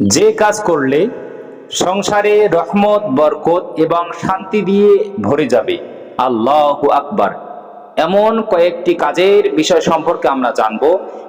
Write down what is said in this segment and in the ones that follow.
যে কাজ করলে সংসারে রহমত, বরকত এবং শান্তি দিয়ে ভরে যাবে। আল্লাহ আকবার। এমন কয়েকটি কাজের বিষয় সম্পর্কে আমরা জানব,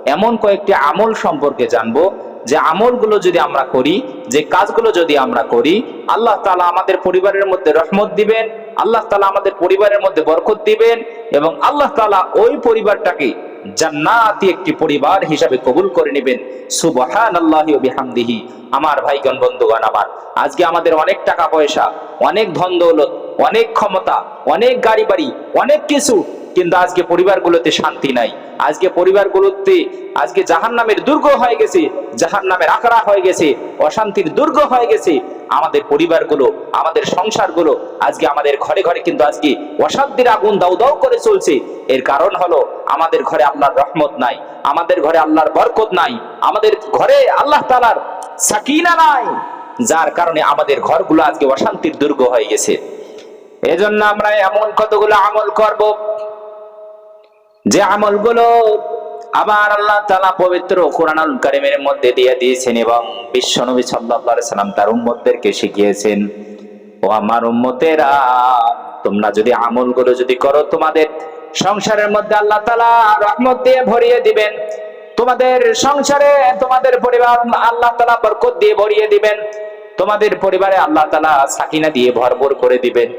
এমন কয়েকটি আমল সম্পর্কে জানব, যে আমলগুলো যদি আমরা করি, যে কাজগুলো যদি আমরা করি, আল্লাহ তালা আমাদের পরিবারের মধ্যে রহমত দিবেন, আল্লাহ তালা আমাদের পরিবারের মধ্যে বরকত দিবেন এবং আল্লাহ তালা ওই পরিবারটাকে জান্নাতি একটি পরিবার হিসাবে কবুল করে নেবেন। সুবহান আল্লাহি বিহামদিহি। আমার ভাইগণ, বন্ধুগণ আমার, আজকে আমাদের অনেক টাকা পয়সা, অনেক ধন দৌলত, অনেক ক্ষমতা, অনেক গাড়ি বাড়ি অনেক কিছু কিন্তু আজকে পরিবারগুলোতে শান্তি নাই। আজকে পরিবারগুলোতে, আজকে জাহান নামের দুর্গ হয়ে গেছে জাহান নামের আখড়া হয়ে গেছে, অশান্তির দুর্গ হয়ে গেছে। আমাদের পরিবারগুলো, আমাদের সংসারগুলো আজকে আমাদের ঘরে ঘরে কিন্তু আজকে অশান্তির আগুন দাউ দাউ করে চলছে। এর কারণ হলো আমাদের ঘরে আল্লাহর রহমত নাই, আমাদের ঘরে আল্লাহর বরকত নাই, আমাদের ঘরে আল্লাহ তালার সাকিনা নাই, যার কারণে আমাদের ঘরগুলো আজকে অশান্তির দুর্গ হয়ে গেছে। এজন্য আমরা এমন কতগুলো আমল করব? যে আমলগুলো আবার আল্লাহ তালা পবিত্র কোরআনুল কারিমের মধ্যে দিয়ে দিয়েছেন এবং বিশ্ব নবী সাল্লাল্লাহু আলাইহি সাল্লাম তার উম্মতদেরকে শিখিয়েছেন, ও আমার উম্মতেরা, তোমরা যদি আমলগুলো যদি করো, তোমাদের সংসারের মধ্যে আল্লাহ তালা রহমত দিয়ে ভরিয়ে দিবেন। তোমাদের সংসারে তোমাদের পরিবার আল্লাহ তালা বরকত দিয়ে ভরিয়ে দিবেন। তোমাদের পরিবারে আল্লাহ তালা সাকিনা দিয়ে ভরপুর করে দিবেন।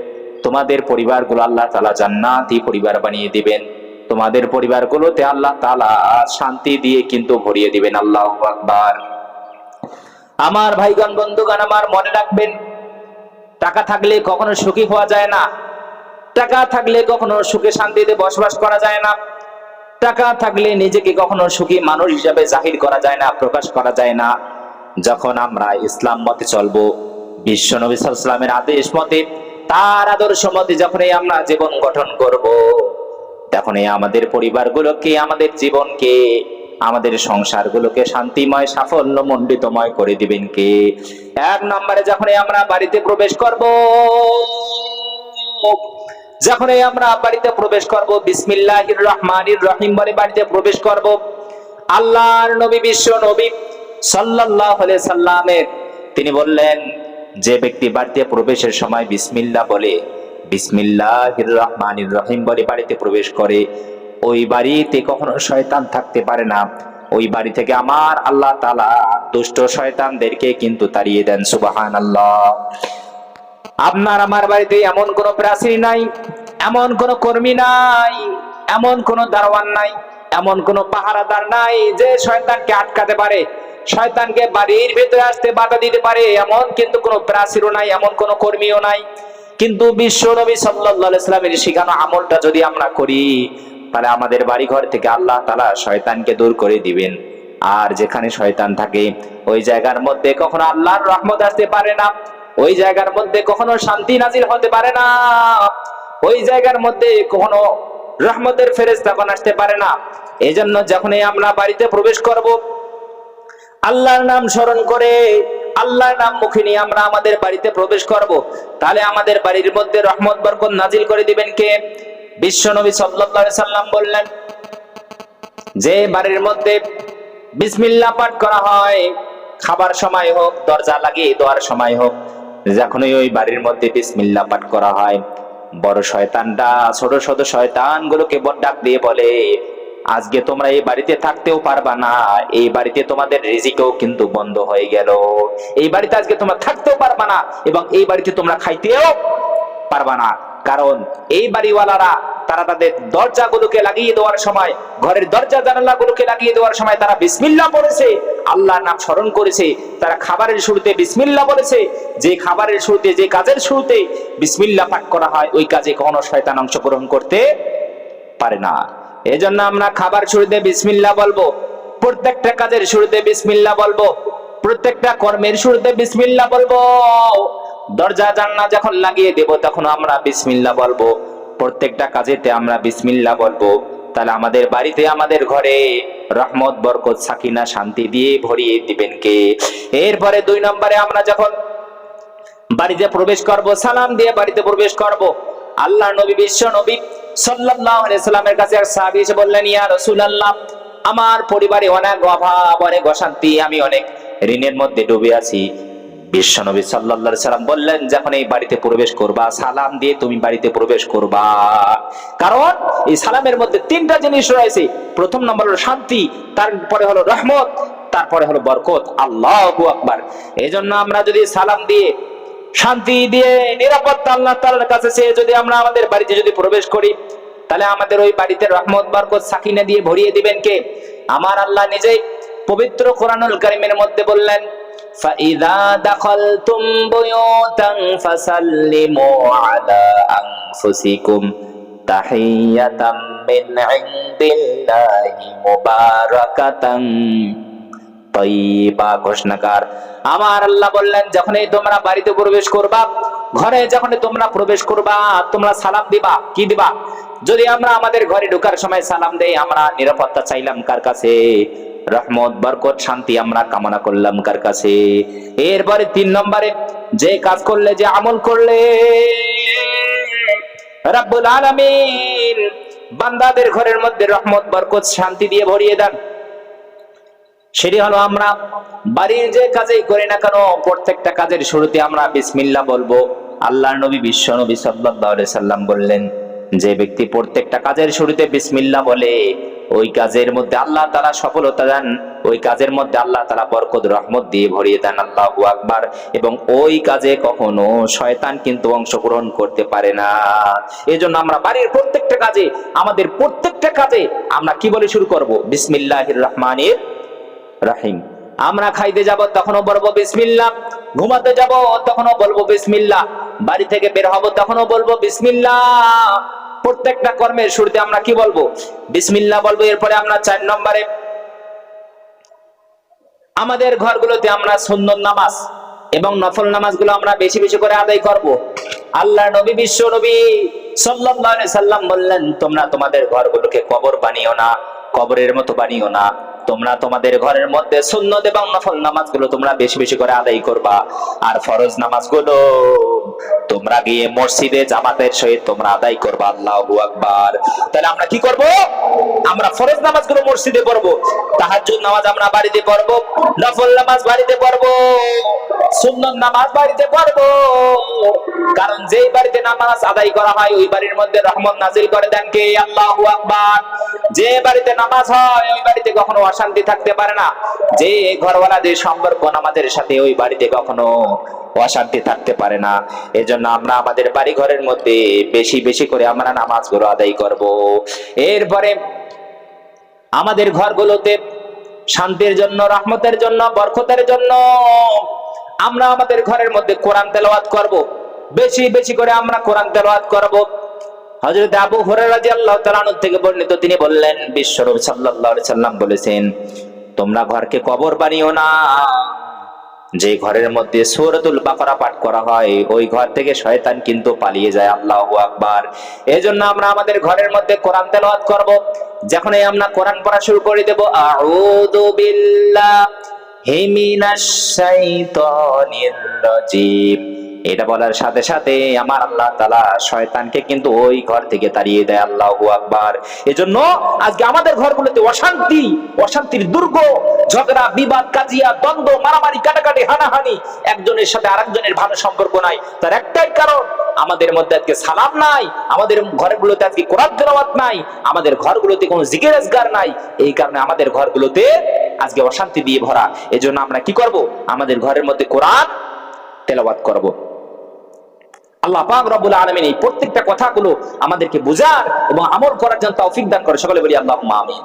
তোমাদের পরিবারগুলো আল্লাহ তালা জান্নাতি পরিবার বানিয়ে দিবেন। তোমাদের পরিবারগুলোতে আল্লাহ তালা শান্তি দিয়ে কিন্তু ভরিয়ে দিবেন, আল্লাহ আকবার। আমার ভাইগণ, বন্ধুগণ, আমার মনে রাখবেন, টাকা থাকলে কখনো সুখী হওয়া যায় না। টাকা থাকলে কখনো সুখে শান্তিতে বসবাস করা যায় না। টাকা থাকলে নিজেকে কখনো সুখী মানুষ হিসাবে জাহির করা যায় না, প্রকাশ করা যায় না। যখন আমরা ইসলাম মতে চলবো, বিশ্ব নবী সাল্লামের আদেশ মতে, তার আদর্শ মতে যখনই আমরা জীবন গঠন করব তখনই আমাদের পরিবারগুলোকে, আমাদের জীবনকে, আমাদের সংসারগুলোকে শান্তিময়, সাফল্য, মণ্ডিতময় করে দিবেন কে? এক নম্বরে যখনই আমরা বাড়িতে প্রবেশ করব, যখনই আমরা বাড়িতে প্রবেশ করব, বিসমিল্লাহির রহমানির রহিম বলে বাড়িতে প্রবেশ করব, আল্লাহর নবী বিশ্ব নবী সাল্লাল্লাহু আলাইহি সাল্লামের, তিনি বললেন, যে ব্যক্তি বাড়িতে প্রবেশের সময় বিসমিল্লাহ বলে বিসমিল্লাহির রহমানির রহিম বলে বাড়িতে প্রবেশ করে, ওই বাড়িতে কখনো শয়তান থাকতে পারে না। ওই বাড়ি থেকে আমার আল্লাহ তাআলা দুষ্ট শয়তানদেরকে কিন্তু তাড়িয়ে দেন, সুবহানাল্লাহ। আপনার আমার বাড়িতে এমন কোন প্রাচীর নাই, এমন কোন কর্মী নাই, এমন কোন দারোয়ান নাই, এমন কোন পাহারাদার নাই যে শয়তানকে আটকাতে পারে, শয়তানকে বাড়ির ভেতরে আসতে বাধা দিতে পারে। এমন কিন্তু কোনো প্রাচীরও নাই, এমন কোন কর্মীও নাই। কিন্তু বিশ্ব নবী সাল্লাল্লাহু আলাইহি সাল্লামের শেখানো আমলটা যদি আমরা করি, তাহলে আমাদের বাড়ি ঘর থেকে আল্লাহ তাআলা শয়তানকে দূর করে দিবেন। আর যেখানে শয়তান থাকে, ওই জায়গার মধ্যে কখনো আল্লাহর রহমত আসতে পারে না, ওই জায়গার মধ্যে কখনো শান্তি নাজির হতে পারে না, ওই জায়গার মধ্যে কখনো রহমতের ফেরেজ তখন আসতে পারে না। এই জন্য যখনই আমরা বাড়িতে প্রবেশ করব, আল্লাহর নাম স্মরণ করে আল্লাহর নাম মুখে নিয়ে আমরা আমাদের বাড়িতে প্রবেশ করব। তাহলে আমাদের বাড়ির মধ্যে রহমত, বরকত নাজিল করে দিবেন কে? বিশ্ব নবী সাল্লাল্লাহু সাল্লাম বললেন, যে বাড়ির মধ্যে বিসমিল্লাহ পাঠ করা হয়, খাবার সময় হোক, দরজা লাগিয়ে দেওয়ার সময় হোক, যখনই ওই বাড়ির মধ্যে বিসমিল্লাহ পাঠ করা হয়, বড় শয়তানটা, ছোট ছোট শয়তান গুলোকে ডাক দিয়ে বলে আজকে তোমরা এই বাড়িতে থাকতেও পারবা না। এই বাড়িতে তোমাদের রিজিকেও কিন্তু বন্ধ হয়ে গেল। এই বাড়িতে আজকে তোমরা থাকতেও পারবা না এবং এই বাড়িতে তোমরা খাইতেও পারবা না। কারণ এই বাড়িওয়ালারা, তারা তাদের দরজাগুলোকে লাগিয়ে দেওয়ার সময়, ঘরের দরজা জানালাগুলোকে লাগিয়ে দেওয়ার সময় তারা বিসমিল্লাহ পড়েছে, আল্লাহর নাম স্মরণ করেছে। তারা খাবারের শুরুতে বিসমিল্লাহ বলেছে, যে খাবারের শুরুতে, যে কাজের শুরুতে বিসমিল্লাহ পাঠ করা হয়, ওই কাজে কখনো শয়তান অংশগ্রহণ করতে পারে না। এজন্য আমরা খাবার শুরুতে বিসমিল্লাহ বলব, প্রত্যেকটা কাজের শুরুতে বিসমিল্লাহ বলব, প্রত্যেকটা কর্মের শুরুতে বিসমিল্লাহ বলব। দরজা জান্না যখন লাগিয়ে দেব, তখন আমরা বিসমিল্লাহ বলব। প্রত্যেকটা কাজেতে আমরা বিসমিল্লাহ বলব। তাহলে আমাদের বাড়িতে, আমাদের ঘরে রহমত, বরকত, সাকিনা, শান্তি দিয়ে ভরিয়ে দিবেন কে? এরপরে দুই নম্বরে আমরা যখন বাড়িতে প্রবেশ করব, সালাম দিয়ে বাড়িতে প্রবেশ করব আল্লাহ নবী, বিশ্ব নবী সাল্লাল্লাহু আলাইহি সাল্লামের কাছে এক সাহাবী এসে বললেন, ইয়া রাসূলুল্লাহ, আমার পরিবারে অনেক অভাব, অনেক অশান্তি, আমি অনেক ঋণের মধ্যে ডুবে আছি। বিশ্বনবী সাল্লাল্লাহু সাল্লাম বললেন, যখন এই বাড়িতে প্রবেশ করবা, সালাম দিয়ে তুমি বাড়িতে প্রবেশ করবা। কারণ এই সালামের মধ্যে তিনটা জিনিস রয়েছে। প্রথম নম্বর হলো শান্তি, তারপরে হলো রহমত, তারপরে হলো বরকত। আল্লাহু আকবার। এই আমরা যদি সালাম দিয়ে শান্তি দিয়ে নিরাপত্তা আল্লাহ তাআলার কাছে চেয়ে যদি আমরা আমাদের বাড়িতে যদি প্রবেশ করি তাহলে আমাদের ওই বাড়িতে রহমত বরকত সাকিনা দিয়ে ভরিয়ে দিবেন কে আমার আল্লাহ নিজেই পবিত্র কোরআনুল কারিমের মধ্যে বললেন فإذا دخلتم بيوتا فسلموا على أنفسكم تحية من عند الله مباركة তৈবা ঘোষণাকার। আমার আল্লাহ বললেন, যখনই তোমরা বাড়িতে প্রবেশ করবা, ঘরে যখনই তোমরা প্রবেশ করবা, তোমরা সালাম দিবা। কি দিবা? যদি আমরা আমাদের ঘরে ঢোকার সময় সালাম দেই, আমরা নিরাপত্তা চাইলাম কার কাছে? রহমত, বরকত, শান্তি আমরা কামনা করলাম কার কাছে? এরপরে তিন নম্বরে, যে কাজ করলে, যে আমল করলে, রাব্বুল আলামিন বান্দাদের ঘরের মধ্যে রহমত, বরকত, শান্তি দিয়ে ভরিয়ে দেন। সেটি হলো আমরা বাড়ির যে কাজেই করি না কেন, প্রত্যেকটা কাজের শুরুতে আমরা বিসমিল্লা বলব। আল্লাহর নবী বিশ্ব নবী আলাইহি সাল্লাম বললেন, যে ব্যক্তি প্রত্যেকটা কাজের শুরুতে বিসমিল্লাহ বলে, ওই কাজের মধ্যে আল্লাহ তাআলা সফলতা দেন, ওই কাজের মধ্যে আল্লাহ তাআলা বরকত, রহমত দিয়ে ভরিয়ে দেন আল্লাহ আকবার। এবং ওই কাজে কখনো শয়তান কিন্তু অংশগ্রহণ করতে পারে না। এজন্য আমরা বাড়ির প্রত্যেকটা কাজে, আমাদের প্রত্যেকটা কাজে আমরা কি বলে শুরু করব? বিসমিল্লাহির রহমানির রাহিম। আমরা খাইতে যাব, তখনও বলব বিসমিল্লাহ। ঘুমাতে যাব, তখনও বলব বিসমিল্লাহ। বাড়ি থেকে বের হব, তখনও বলব বিসমিল্লাহ। প্রত্যেকটা কর্মের শুরুতে আমরা কি বলব? বিসমিল্লাহ বলব, এরপরে আমরা চার নম্বরে। আমাদের ঘরগুলোতে আমরা সুন্দর নামাজ এবং নফল নামাজগুলো আমরা বেশি বেশি করে আদায় করব। আল্লাহ নবী, বিশ্ব নবী সাল্লাম বললেন, তোমরা তোমাদের ঘরগুলোকে কবর বানিও না, কবরের মতো বানিও না। তোমরা তোমাদের ঘরের মধ্যে সুন্নত এবং নফল নামাজগুলো তোমরা বেশি বেশি করে আদায় করবা। আর ফরজ নামাজগুলো তোমরা গিয়ে মসজিদে জামাতের সহিত তোমরা আদায় করবা, আল্লাহু আকবার। তাহলে আমরা কি করব? আমরা ফরজ নামাজগুলো মসজিদে পড়ব, তাহাজ্জুদ নামাজ আমরা বাড়িতে পড়ব, নফল নামাজ বাড়িতে পড়ব, সুন্নত নামাজ বাড়িতে পড়ব। কারণ যেই বাড়িতে নামাজ আদায় করা হয়, ওই বাড়ির মধ্যে রহমত নাজিল করে দেন কে? আল্লাহু আকবার। যে বাড়িতে নামাজ হয়, ওই বাড়িতে কখনো অশান্তি থাকতে পারে না। যে ঘরওয়ালাদের সম্পর্ক নামাজের সাথে, ওই বাড়িতে কখনো অশান্তি থাকতে পারে না। এজন্য আমরা আমাদের বাড়ি ঘরের মধ্যে বেশি বেশি করে আমরা নামাজগুলো আদায় করব। এরপরে আমাদের ঘরগুলোতে শান্তির জন্য, রহমতের জন্য, বরকতের জন্য আমরা আমাদের ঘরের মধ্যে কোরআন তেলাওয়াত করব। বেশি বেশি করে আমরা কোরআন তেলাওয়াত করব। হযরত আবু তাআলা আনহু থেকে বর্ণিত তিনি বললেন সাল্লাল্লাহু আলাইহি সাল্লাম বলেছেন, তোমরা ঘরকে কবর বানিও না। যে ঘরের মধ্যে সুরতুল বাকরা পাঠ করা হয়, ওই ঘর থেকে শয়তান কিন্তু পালিয়ে যায়, আল্লাহ আকবার। এই জন্য আমরা আমাদের ঘরের মধ্যে কোরআন তেলাওয়াত করব। এই আমরা কোরআন পড়া শুরু করে দেব, আউযু বিল্লাহি মিনাশ শাইতানির রাজিম। এটা বলার সাথে সাথে আমার আল্লাহ তালা শয়তানকে কিন্তু ওই ঘর থেকে তাড়িয়ে দেয়, আল্লাহ আকবার। এজন্য আজকে আমাদের ঘরগুলোতে অশান্তি, অশান্তির দুর্গ, ঝগড়া, বিবাদ, কাজিয়া, দ্বন্দ্ব, মারামারি, কাটাকাটি, হানাহানি, একজনের সাথে আরেকজনের ভালো সম্পর্ক নাই। তার একটাই কারণ, আমাদের মধ্যে আজকে সালাম নাই, আমাদের ঘরগুলোতে আজকে কোরআন তেলাওয়াত নাই, আমাদের ঘরগুলোতে কোনো জিকির আজগার নাই, এই কারণে আমাদের ঘরগুলোতে আজকে অশান্তি দিয়ে ভরা। এজন্য আমরা কি করব? আমাদের ঘরের মধ্যে কোরআন তেলাওয়াত করব। আল্লাহ পাক রব্বুল আলামিন এই প্রত্যেকটা কথাগুলো আমাদেরকে বোঝার এবং আমল করার জন্য তৌফিক দান করে। সকলে বলি আল্লাহুম্মা আমিন।